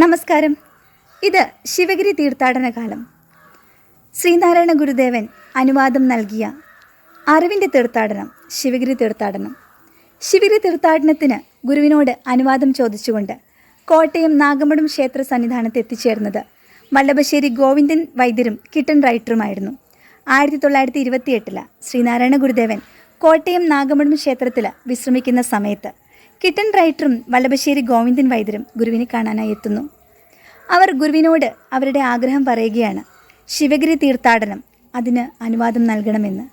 നമസ്കാരം. ഇത് ശിവഗിരി തീർത്ഥാടന കാലം ശ്രീനാരായണ ഗുരുദേവൻ അനുവാദം നൽകിയ അറിവിന്റെ തീർത്ഥാടനം ശിവഗിരി തീർത്ഥാടനം. ശിവഗിരി തീർത്ഥാടനത്തിന് ഗുരുവിനോട് അനുവാദം ചോദിച്ചുകൊണ്ട് കോട്ടയം നാഗമഠം ക്ഷേത്ര സന്നിധാനത്ത് എത്തിച്ചേർന്നത് വല്ലഭശ്ശേരി ഗോവിന്ദൻ വൈദ്യരും കിട്ടൻ റൈറ്ററുമായിരുന്നു. ആയിരത്തി തൊള്ളായിരത്തി ഇരുപത്തിയെട്ടിൽ ശ്രീനാരായണ ഗുരുദേവൻ കോട്ടയം നാഗമഠം ക്ഷേത്രത്തിൽ വിശ്രമിക്കുന്ന സമയത്ത് കിട്ടൻ റൈറ്ററും വല്ലഭശ്ശേരി ഗോവിന്ദൻ വൈദ്യരും ഗുരുവിനെ കാണാനായി എത്തുന്നു. അവർ ഗുരുവിനോട് അവരുടെ ആഗ്രഹം പറയുകയാണ് ശിവഗിരി തീർത്ഥാടനം അതിന് അനുവാദം നൽകണമെന്ന്.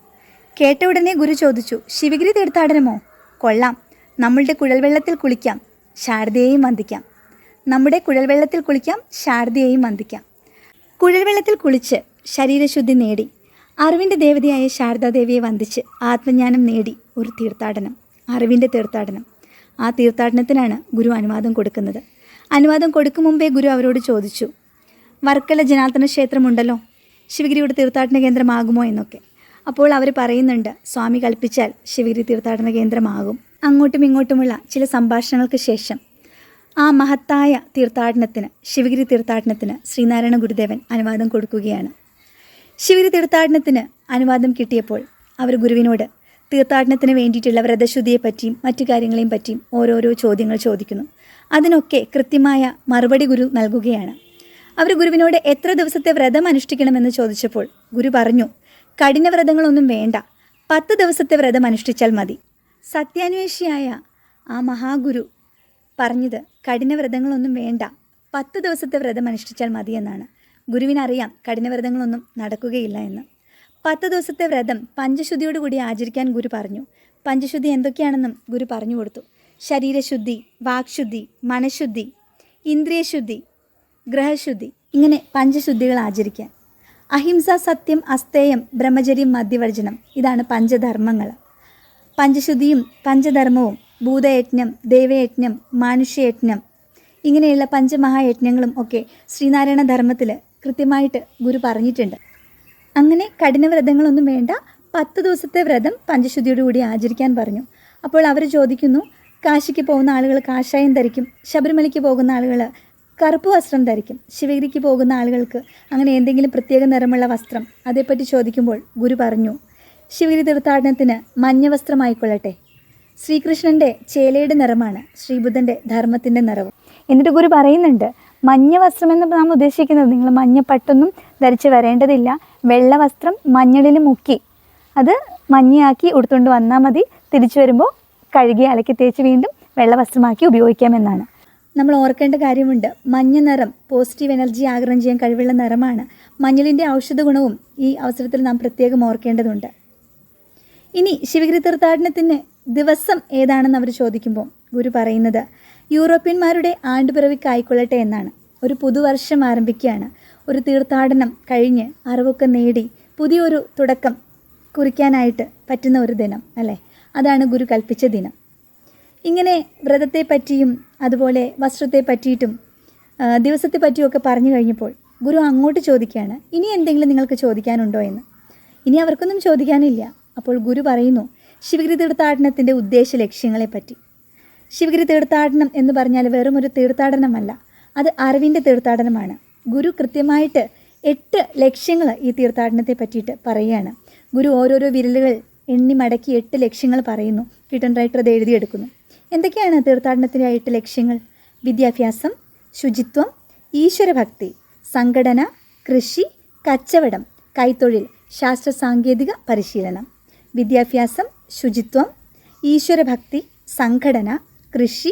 കേട്ട ഉടനെ ഗുരു ചോദിച്ചു ശിവഗിരി തീർത്ഥാടനമോ? കൊള്ളാം. നമ്മളുടെ കുഴൽവെള്ളത്തിൽ കുളിക്കാം ശാരദയെയും വന്ദിക്കാം. നമ്മുടെ കുഴൽവെള്ളത്തിൽ കുളിക്കാം ശാരദയെയും വന്ദിക്കാം. കുഴൽവെള്ളത്തിൽ കുളിച്ച് ശരീരശുദ്ധി നേടി അറിവിന്റെ ദേവതയായ ശാരദാദേവിയെ വന്ദിച്ച് ആത്മജ്ഞാനം നേടി ഒരു തീർത്ഥാടനം അറിവിന്റെ തീർത്ഥാടനം. ആ തീർത്ഥാടനത്തിനാണ് ഗുരു അനുവാദം കൊടുക്കുന്നത്. അനുവാദം കൊടുക്കും മുമ്പേ ഗുരു അവരോട് ചോദിച്ചു വർക്കല ജനാർദ്ദന ക്ഷേത്രമുണ്ടല്ലോ ശിവഗിരിയുടെ തീർത്ഥാടന കേന്ദ്രമാകുമോ എന്നൊക്കെ. അപ്പോൾ അവർ പറയുന്നുണ്ട് സ്വാമി കൽപ്പിച്ചാൽ ശിവഗിരി തീർത്ഥാടന കേന്ദ്രമാകും. അങ്ങോട്ടും ഇങ്ങോട്ടുമുള്ള ചില സംഭാഷണങ്ങൾക്ക് ശേഷം ആ മഹത്തായ തീർത്ഥാടനത്തിന് ശിവഗിരി തീർത്ഥാടനത്തിന് ശ്രീനാരായണ ഗുരുദേവൻ അനുവാദം കൊടുക്കുകയാണ്. ശിവഗിരി തീർത്ഥാടനത്തിന് അനുവാദം കിട്ടിയപ്പോൾ അവർ ഗുരുവിനോട് തീർത്ഥാടനത്തിന് വേണ്ടിയിട്ടുള്ള വ്രതശുദ്ധിയെപ്പറ്റിയും മറ്റു കാര്യങ്ങളെയും പറ്റിയും ഓരോരോ ചോദ്യങ്ങൾ ചോദിക്കുന്നു. അതിനൊക്കെ കൃത്യമായ മറുപടി ഗുരു നൽകുകയാണ്. അവർ ഗുരുവിനോട് എത്ര ദിവസത്തെ വ്രതം അനുഷ്ഠിക്കണമെന്ന് ചോദിച്ചപ്പോൾ ഗുരു പറഞ്ഞു കഠിന വ്രതങ്ങളൊന്നും വേണ്ട. പത്ത് ദിവസത്തെ വ്രതം അനുഷ്ഠിച്ചാൽ മതി. സത്യാന്വേഷിയായ ആ മഹാഗുരു പറഞ്ഞത് കഠിന വ്രതങ്ങളൊന്നും വേണ്ട. പത്ത് ദിവസത്തെ വ്രതം അനുഷ്ഠിച്ചാൽ മതി എന്നാണ് ഗുരുവിനറിയാം കഠിന വ്രതങ്ങളൊന്നും നടക്കുകയില്ല എന്ന്. പത്ത് ദിവസത്തെ വ്രതം പഞ്ചശുദ്ധിയോടുകൂടി ആചരിക്കാൻ ഗുരു പറഞ്ഞു. പഞ്ചശുദ്ധി എന്തൊക്കെയാണെന്നും ഗുരു പറഞ്ഞു കൊടുത്തു. ശരീരശുദ്ധി വാക്ശുദ്ധി മനഃശുദ്ധി ഇന്ദ്രിയശുദ്ധി ഗ്രഹശുദ്ധി ഇങ്ങനെ പഞ്ചശുദ്ധികൾ ആചരിക്കാൻ. അഹിംസ സത്യം അസ്തേയം ബ്രഹ്മചര്യം മദ്യവർജനം ഇതാണ് പഞ്ചധർമ്മങ്ങൾ. പഞ്ചശുദ്ധിയും പഞ്ചധർമ്മവും ഭൂതയജ്ഞം ദേവയജ്ഞം മാനുഷ്യയജ്ഞം ഇങ്ങനെയുള്ള പഞ്ചമഹായജ്ഞങ്ങളും ഒക്കെ ശ്രീനാരായണ ധർമ്മത്തിൽ കൃത്യമായിട്ട് ഗുരു പറഞ്ഞിട്ടുണ്ട്. അങ്ങനെ കഠിന വ്രതങ്ങളൊന്നും വേണ്ട. പത്ത് ദിവസത്തെ വ്രതം പഞ്ചശുദ്ധിയോടുകൂടി ആചരിക്കാൻ പറഞ്ഞു. അപ്പോൾ അവർ ചോദിക്കുന്നു കാശിക്ക് പോകുന്ന ആളുകൾ കാഷായം ധരിക്കും ശബരിമലയ്ക്ക് പോകുന്ന ആളുകൾ കറുപ്പ് വസ്ത്രം ധരിക്കും ശിവഗിരിക്ക് പോകുന്ന ആളുകൾക്ക് അങ്ങനെ എന്തെങ്കിലും പ്രത്യേക നിറമുള്ള വസ്ത്രം. അതേപ്പറ്റി ചോദിക്കുമ്പോൾ ഗുരു പറഞ്ഞു ശിവഗിരി തീർത്ഥാടനത്തിന് മഞ്ഞ വസ്ത്രമായിക്കൊള്ളട്ടെ. ശ്രീകൃഷ്ണന്റെ ചേലയുടെ നിറമാണ് ശ്രീബുദ്ധന്റെ ധർമ്മത്തിന്റെ നിറവും. എന്നിട്ട് ഗുരു പറയുന്നുണ്ട് മഞ്ഞ വസ്ത്രം എന്ന് നാം ഉദ്ദേശിക്കുന്നത്. നിങ്ങൾ മഞ്ഞ പട്ടൊന്നും ധരിച്ച് വരേണ്ടതില്ല. വെള്ള വസ്ത്രം മഞ്ഞളിൽ മുക്കി. അത് മഞ്ഞയാക്കി ഉടുത്തുകൊണ്ട് വന്നാൽ മതി. തിരിച്ചു വരുമ്പോൾ കഴുകി അലക്കി തേച്ച് വീണ്ടും വെള്ള വസ്ത്രമാക്കി ഉപയോഗിക്കാമെന്നാണ് നമ്മൾ ഓർക്കേണ്ട കാര്യമുണ്ട്. മഞ്ഞ നിറം പോസിറ്റീവ് എനർജി ആഗ്രഹം ചെയ്യാൻ കഴിവുള്ള നിറമാണ്. മഞ്ഞളിന്റെ ഔഷധ ഗുണവും ഈ അവസരത്തിൽ നാം പ്രത്യേകം ഓർക്കേണ്ടതുണ്ട്. ഇനി ശിവഗിരി തീർത്ഥാടനത്തിന് ദിവസം ഏതാണെന്ന് അവർ ചോദിക്കുമ്പോൾ ഗുരു പറയുന്നത് യൂറോപ്യന്മാരുടെ ആണ്ടുപിറവിക്കായിക്കൊള്ളട്ടെ എന്നാണ്. ഒരു പുതുവർഷം ആരംഭിക്കുകയാണ്. ഒരു തീർത്ഥാടനം കഴിഞ്ഞ് അറിവൊക്കെ നേടി പുതിയൊരു തുടക്കം കുറിക്കാനായിട്ട് പറ്റുന്ന ഒരു ദിനം അല്ലേ? അതാണ് ഗുരു കൽപ്പിച്ച ദിനം. ഇങ്ങനെ വ്രതത്തെ പറ്റിയും അതുപോലെ വസ്ത്രത്തെ പറ്റിയിട്ടും ദിവസത്തെ പറ്റിയൊക്കെ പറഞ്ഞു കഴിഞ്ഞപ്പോൾ ഗുരു അങ്ങോട്ട് ചോദിക്കുകയാണ് ഇനി എന്തെങ്കിലും നിങ്ങൾക്ക് ചോദിക്കാനുണ്ടോ എന്ന്? ഇനി അവർക്കൊന്നും ചോദിക്കാനില്ല. അപ്പോൾ ഗുരു പറയുന്നു ശിവഗിരി തീർത്ഥാടനത്തിന്റെ ഉദ്ദേശ ലക്ഷ്യങ്ങളെപ്പറ്റി ശിവഗിരി തീർത്ഥാടനം എന്ന് പറഞ്ഞാൽ വെറും ഒരു തീർത്ഥാടനമല്ല. അത് അറിവിന്റെ തീർത്ഥാടനമാണ്. ഗുരു കൃത്യമായിട്ട് എട്ട് ലക്ഷ്യങ്ങൾ ഈ തീർത്ഥാടനത്തെ പറ്റിയിട്ട് പറയുകയാണ്. ഗുരു ഓരോരോ വിരലുകൾ എണ്ണി മടക്കി എട്ട് ലക്ഷ്യങ്ങൾ പറയുന്നു. കിട്ടൺ റൈറ്റർ അത് എഴുതിയെടുക്കുന്നു. എന്തൊക്കെയാണ് തീർത്ഥാടനത്തിന്റെ എട്ട് ലക്ഷ്യങ്ങൾ? വിദ്യാഭ്യാസം ശുചിത്വം ഈശ്വരഭക്തി സംഘടന കൃഷി കച്ചവടം കൈത്തൊഴിൽ ശാസ്ത്ര സാങ്കേതിക പരിശീലനം വിദ്യാഭ്യാസം ശുചിത്വം ഈശ്വരഭക്തി സംഘടന കൃഷി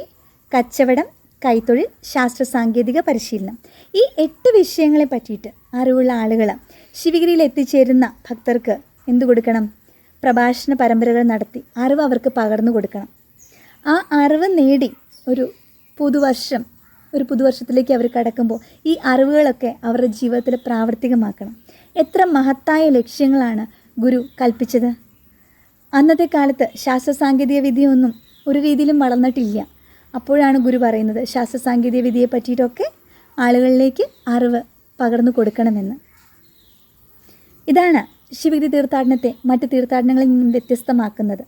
കച്ചവടം കൈത്തൊഴിൽ ശാസ്ത്ര സാങ്കേതിക പരിശീലനം. ഈ എട്ട് വിഷയങ്ങളെ പറ്റിയിട്ട് അറിവുള്ള ആളുകൾ ശിവഗിരിയിൽ എത്തിച്ചേരുന്ന ഭക്തർക്ക് എന്തു കൊടുക്കണം? പ്രഭാഷണ പരമ്പരകൾ നടത്തി അറിവ് അവർക്ക് പകർന്നു കൊടുക്കണം. ആ അറിവ് നേടി ഒരു പുതുവർഷം ഒരു പുതുവർഷത്തിലേക്ക് അവർ കടക്കുമ്പോൾ ഈ അറിവുകളൊക്കെ അവരുടെ ജീവിതത്തിൽ പ്രാവർത്തികമാക്കണം. എത്ര മഹത്തായ ലക്ഷ്യങ്ങളാണ് ഗുരു കൽപ്പിച്ചത്? അന്നത്തെ കാലത്ത് ശാസ്ത്ര സാങ്കേതിക വിദ്യയൊന്നും ഒരു രീതിയിലും വളർന്നിട്ടില്ല. അപ്പോഴാണ് ഗുരു പറയുന്നത് ശാസ്ത്ര സാങ്കേതിക വിദ്യയെ പറ്റിയിട്ടൊക്കെ ആളുകളിലേക്ക് അറിവ് പകർന്നു കൊടുക്കണമെന്ന്. ഇതാണ് ശിവഗിരി തീർത്ഥാടനത്തെ മറ്റ് തീർത്ഥാടനങ്ങളിൽ നിന്നും വ്യത്യസ്തമാക്കുന്നത്.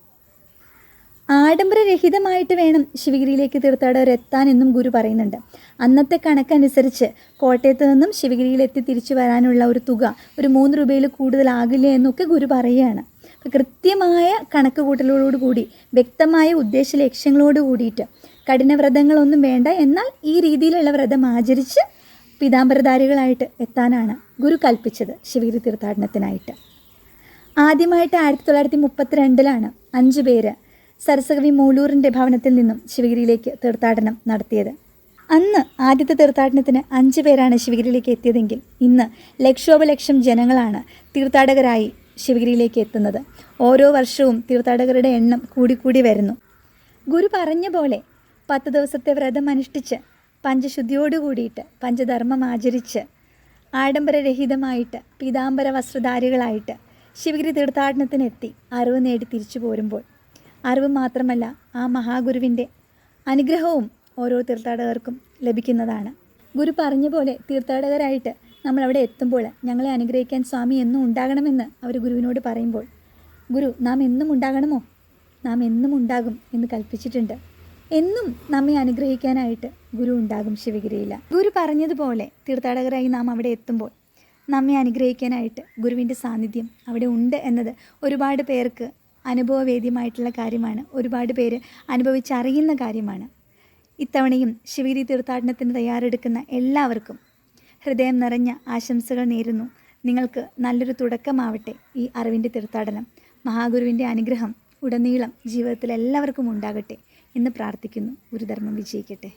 ആഡംബരരഹിതമായിട്ട് വേണം ശിവഗിരിയിലേക്ക് തീർത്ഥാടകർ എത്താൻ എന്നും ഗുരു പറയുന്നുണ്ട്. അന്നത്തെ കണക്കനുസരിച്ച് കോട്ടയത്ത് നിന്നും ശിവഗിരിയിലെത്തി തിരിച്ചു വരാനുള്ള ഒരു തുക ഒരു മൂന്ന് രൂപയിൽ കൂടുതലാകില്ല എന്നൊക്കെ ഗുരു പറയുകയാണ്. കൃത്യമായ കണക്ക് കൂടി വ്യക്തമായ ഉദ്ദേശ ലക്ഷ്യങ്ങളോട് കൂടിയിട്ട് കഠിനവ്രതങ്ങളൊന്നും വേണ്ട. എന്നാൽ ഈ രീതിയിലുള്ള വ്രതം ആചരിച്ച് പീതാംബരധാരികളായിട്ട് എത്താനാണ് ഗുരു കൽപ്പിച്ചത് ശിവഗിരി തീർത്ഥാടനത്തിനായിട്ട്. ആദ്യമായിട്ട് ആയിരത്തി തൊള്ളായിരത്തി മുപ്പത്തിരണ്ടിലാണ് അഞ്ചു പേര് സരസകവി മൂലൂറിന്റെ ഭവനത്തിൽ നിന്നും ശിവഗിരിയിലേക്ക് തീർത്ഥാടനം നടത്തിയത്. അന്ന് ആദ്യത്തെ തീർത്ഥാടനത്തിന് അഞ്ച് പേരാണ് ശിവഗിരിയിലേക്ക് എത്തിയതെങ്കിൽ ഇന്ന് ലക്ഷോപലക്ഷം ജനങ്ങളാണ് തീർത്ഥാടകരായി ശിവഗിരിയിലേക്ക് എത്തുന്നത്. ഓരോ വർഷവും തീർത്ഥാടകരുടെ എണ്ണം കൂടിക്കൂടി വരുന്നു. ഗുരു പറഞ്ഞ പോലെ പത്ത് ദിവസത്തെ വ്രതം അനുഷ്ഠിച്ച് പഞ്ചശുദ്ധിയോടു കൂടിയിട്ട് പഞ്ചധർമ്മം ആചരിച്ച് ആഡംബരരഹിതമായിട്ട് പീതാംബര വസ്ത്രധാരികളായിട്ട് ശിവഗിരി തീർത്ഥാടനത്തിനെത്തി അറിവ് നേടി തിരിച്ചു പോരുമ്പോൾ. അറിവ് മാത്രമല്ല ആ മഹാഗുരുവിന്റെ അനുഗ്രഹവും ഓരോ തീർത്ഥാടകർക്കും ലഭിക്കുന്നതാണ്. ഗുരു പറഞ്ഞ പോലെ തീർത്ഥാടകരായിട്ട് നമ്മൾ അവിടെ എത്തുമ്പോൾ ഞങ്ങളെ അനുഗ്രഹിക്കാൻ സ്വാമി എന്നും ഉണ്ടാകണമെന്ന് അവർ ഗുരുവിനോട് പറയുമ്പോൾ ഗുരു നാം എന്നും ഉണ്ടാകണമോ? നാം എന്നും ഉണ്ടാകും എന്ന് കൽപ്പിച്ചിട്ടുണ്ട്. എന്നും നമ്മെ അനുഗ്രഹിക്കാനായിട്ട് ഗുരു ഉണ്ടാകും ശിവഗിരിയില്ല ഗുരു പറഞ്ഞതുപോലെ തീർത്ഥാടകരായി നാം അവിടെ എത്തുമ്പോൾ നമ്മെ അനുഗ്രഹിക്കാനായിട്ട് ഗുരുവിന്റെ സാന്നിധ്യം അവിടെ ഉണ്ട് എന്നത് ഒരുപാട് പേർക്ക് അനുഭവവേദ്യമായിട്ടുള്ള കാര്യമാണ്. ഒരുപാട് പേര് അനുഭവിച്ചറിയുന്ന കാര്യമാണ്. ഇത്തവണയും ശിവഗിരി തീർത്ഥാടനത്തിന് തയ്യാറെടുക്കുന്ന എല്ലാവർക്കും ഹൃദയം നിറഞ്ഞ ആശംസകൾ നേരുന്നു. നിങ്ങൾക്ക് നല്ലൊരു തുടക്കമാവട്ടെ ഈ അറിവിന്റെ തീർത്ഥാടനം. മഹാഗുരുവിന്റെ അനുഗ്രഹം ഉടനീളം ജീവിതത്തിൽ എല്ലാവർക്കും ഉണ്ടാകട്ടെ എന്ന് പ്രാർത്ഥിക്കുന്നു. ഗുരുധർമ്മം വിജയിക്കട്ടെ.